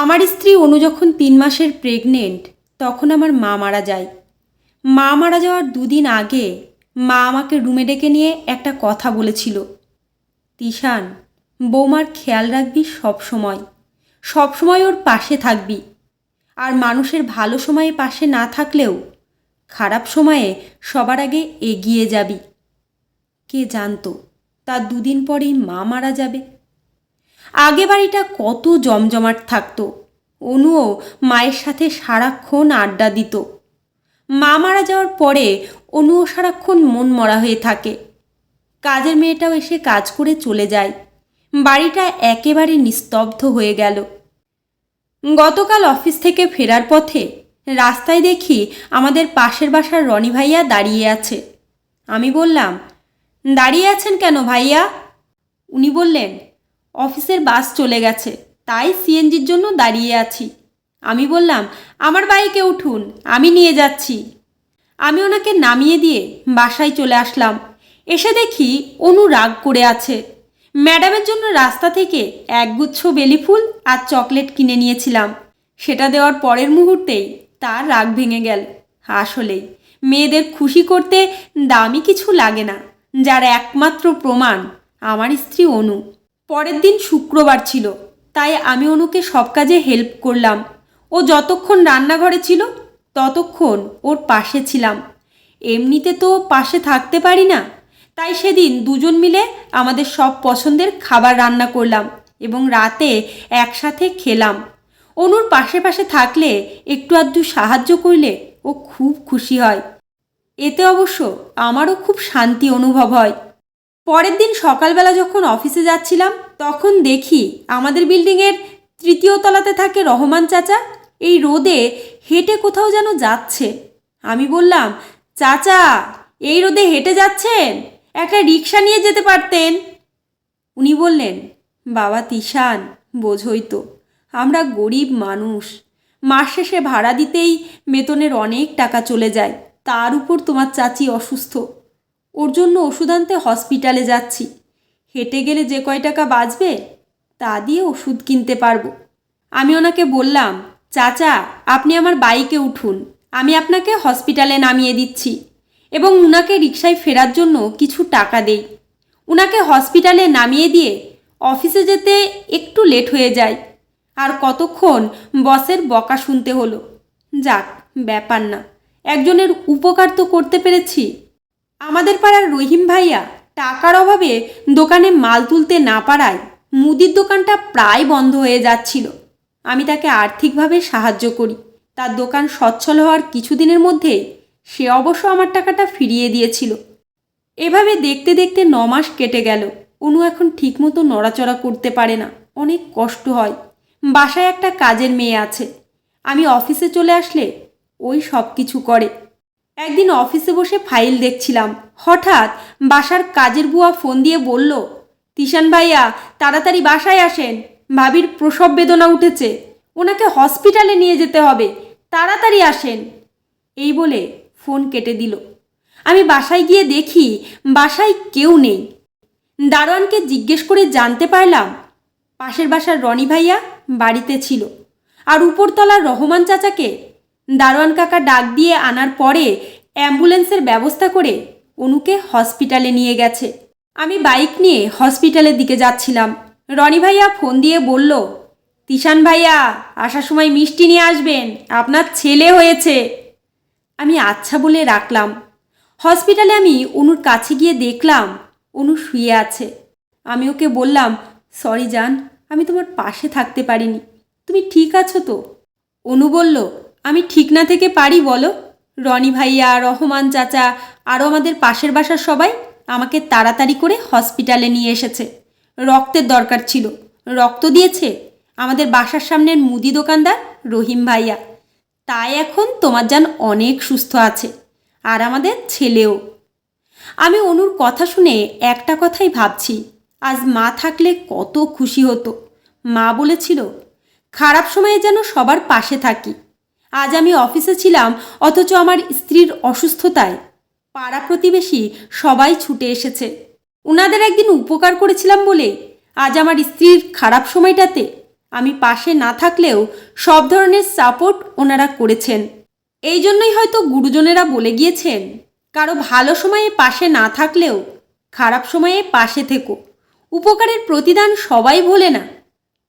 আমার স্ত্রী অনু যখন তিন মাসের প্রেগনেন্ট তখন আমার মা মারা যায়। মা মারা যাওয়ার দুদিন আগে মা আমাকে রুমে ডেকে নিয়ে একটা কথা বলেছিল। তিশান, বৌমার খেয়াল রাখবি সব সময়। সব সময় ওর পাশে থাকবি। আর মানুষের ভালো সময়ে পাশে না থাকলেও খারাপ সময়ে সবার আগে এগিয়ে যাবি। কে জানতো, তার দুদিন পরেই মা মারা যাবে। আগে বাড়িটা কত জমজমাট থাকতো। অনুও মায়ের সাথে সারাক্ষণ আড্ডা দিত। মা মারা যাওয়ার পরে অনুও সারাক্ষণ মন মরা হয়ে থাকে। কাজের মেয়েটাও এসে কাজ করে চলে যায়। বাড়িটা একেবারে নিস্তব্ধ হয়ে গেল। গতকাল অফিস থেকে ফেরার পথে রাস্তায় দেখি আমাদের পাশের বাসার রনি ভাইয়া দাঁড়িয়ে আছে। আমি বললাম, দাঁড়িয়ে আছেন কেন ভাইয়া? উনি বললেন অফিসের বাস চলে গেছে, তাই সিএনজির জন্য দাঁড়িয়ে আছি। আমি বললাম, আমার বাইকে উঠুন, আমি নিয়ে যাচ্ছি। আমি ওনাকে নামিয়ে দিয়ে বাসায় চলে আসলাম। এসে দেখি অনু রাগ করে আছে। ম্যাডামের জন্য রাস্তা থেকে একগুচ্ছ বেলি ফুল আর চকলেট কিনে নিয়েছিলাম। সেটা দেওয়ার পরের মুহূর্তেই তার রাগ ভেঙে গেল। আসলেই, মেয়েদের খুশি করতে দামি কিছু লাগে না, যার একমাত্র প্রমাণ আমার স্ত্রী অনু। পরের দিন শুক্রবার ছিল। তাই আমি অনুকে সব কাজে হেল্প করলাম। ও যতক্ষণ রান্নাঘরে ছিল, ততক্ষণ ওর পাশে ছিলাম। এমনিতে তো পাশে থাকতে পারি না। তাই সেদিন দুজন মিলে আমাদের সব পছন্দের খাবার রান্না করলাম এবং রাতে একসাথে খেলাম। অনুর পাশে পাশে থাকলে একটু আধটু সাহায্য করলে ও খুব খুশি হয়। এতে অবশ্য আমারও খুব শান্তি অনুভব হয়। পরের দিন সকালবেলা যখন অফিসে যাচ্ছিলাম, তখন দেখি আমাদের বিল্ডিংয়ের তৃতীয় তলাতে থাকে রহমান চাচা। এই রোদে হেঁটে কোথাও যেন যাচ্ছে। আমি বললাম, চাচা, এই রোদে হেঁটে যাচ্ছেন? একটা রিক্সা নিয়ে যেতে পারতেন? উনি বললেন, বাবা তিশান, বোঝই তো, আমরা গরিব মানুষ। মাস শেষে ভাড়া দিতেই বেতনের অনেক টাকা চলে যায়, তার উপর তোমার চাচি অসুস্থ। ওর জন্য ওষুধ আনতে হসপিটালে যাচ্ছি। হেঁটে গেলে যে কয় টাকা বাঁচবে, তা দিয়ে ওষুধ কিনতে পারব। আমি ওনাকে বললাম, চাচা, আপনি আমার বাইকে উঠুন। আমি আপনাকে হসপিটালে নামিয়ে দিচ্ছি এবং উনাকে রিক্সায় ফেরার জন্য কিছু টাকা দেই। উনাকে হসপিটালে নামিয়ে দিয়ে অফিসে যেতে একটু লেট হয়ে যায়। আর কতক্ষণ বসের বকা শুনতে হলো। যাক, ব্যাপার না। একজনের উপকার তো করতে পেরেছি আমাদের পাড়ার রহিম ভাইয়া টাকার অভাবে দোকানে মাল তুলতে না পারায় মুদির দোকানটা প্রায় বন্ধ হয়ে যাচ্ছিল। আমি তাকে আর্থিকভাবে সাহায্য করি। তার দোকান সচ্ছল হওয়ার কিছুদিনের মধ্যেই সে অবশ্য আমার টাকাটা ফিরিয়ে দিয়েছিল। এভাবে দেখতে দেখতে ন মাস কেটে গেল। অনু এখন ঠিকমতো নড়াচড়া করতে পারে না। অনেক কষ্ট হয়। বাসায় একটা কাজের মেয়ে আছে। আমি অফিসে চলে আসলে ওই সব কিছু করে। একদিন অফিসে বসে ফাইল দেখছিলাম। হঠাৎ বাসার কাজের বুয়া ফোন দিয়ে বলল, তিশান ভাইয়া, তাড়াতাড়ি বাসায় আসেন। ভাবির প্রসব বেদনা উঠেছে। ওনাকে হসপিটালে নিয়ে যেতে হবে। তাড়াতাড়ি আসেন। এই বলে ফোন কেটে দিল। আমি বাসায় গিয়ে দেখি বাসায় কেউ নেই। দারোয়ানকে জিজ্ঞেস করে জানতে পারলাম পাশের বাসার রনি ভাইয়া বাড়িতে ছিল। আর উপরতলার রহমান চাচাকে দারোয়ান কাকা ডাক দিয়ে আনার পরে অ্যাম্বুলেন্সের ব্যবস্থা করে অনুকে হসপিটালে নিয়ে গেছে। আমি বাইক নিয়ে হসপিটালের দিকে যাচ্ছিলাম। রনি ভাইয়া ফোন দিয়ে বলল, তিশান ভাইয়া, আসার সময় মিষ্টি নিয়ে আসবেন, আপনার ছেলে হয়েছে। আমি আচ্ছা বলে রাখলাম। হসপিটালে আমি অনুর কাছে গিয়ে দেখলাম, অনু শুয়ে আছে। আমি ওকে বললাম, সরি জান, আমি তোমার পাশে থাকতে পারিনি। তুমি ঠিক আছো তো? অনু বলল আমি ঠিক না থেকে পারি, বলো। রনি ভাইয়া, রহমান চাচা আরও আমাদের পাশের বাসার সবাই আমাকে তাড়াতাড়ি করে হসপিটালে নিয়ে এসেছে। রক্তের দরকার ছিল। রক্ত দিয়েছে আমাদের বাসার সামনের মুদি দোকানদার রহিম ভাইয়া। তাই এখন তোমার যান অনেক সুস্থ আছে, আর আমাদের ছেলেও। আমি অনুর কথা শুনে একটা কথাই ভাবছি, আজ মা থাকলে কত খুশি হতো। মা বলেছিল, খারাপ সময়ে যেন সবার পাশে থাকি। আজ আমি অফিসে ছিলাম, অথচ আমার স্ত্রীর অসুস্থতায়। পাড়া প্রতিবেশী সবাই ছুটে এসেছে। উনাদের একদিন উপকার করেছিলাম বলে আজ আমার স্ত্রীর খারাপ সময়টাতে আমি পাশে না থাকলেও সব ধরনের সাপোর্ট ওনারা করেছেন। এই জন্যই হয়তো গুরুজনেরা বলে গিয়েছেন, কারও ভালো সময়ে পাশে না থাকলেও খারাপ সময়ে পাশে থেকো। উপকারের প্রতিদান সবাই ভোলে না।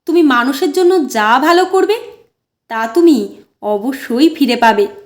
তুমি মানুষের জন্য যা ভালো করবে, তা তুমি অবশ্যই ফিরে পাবে।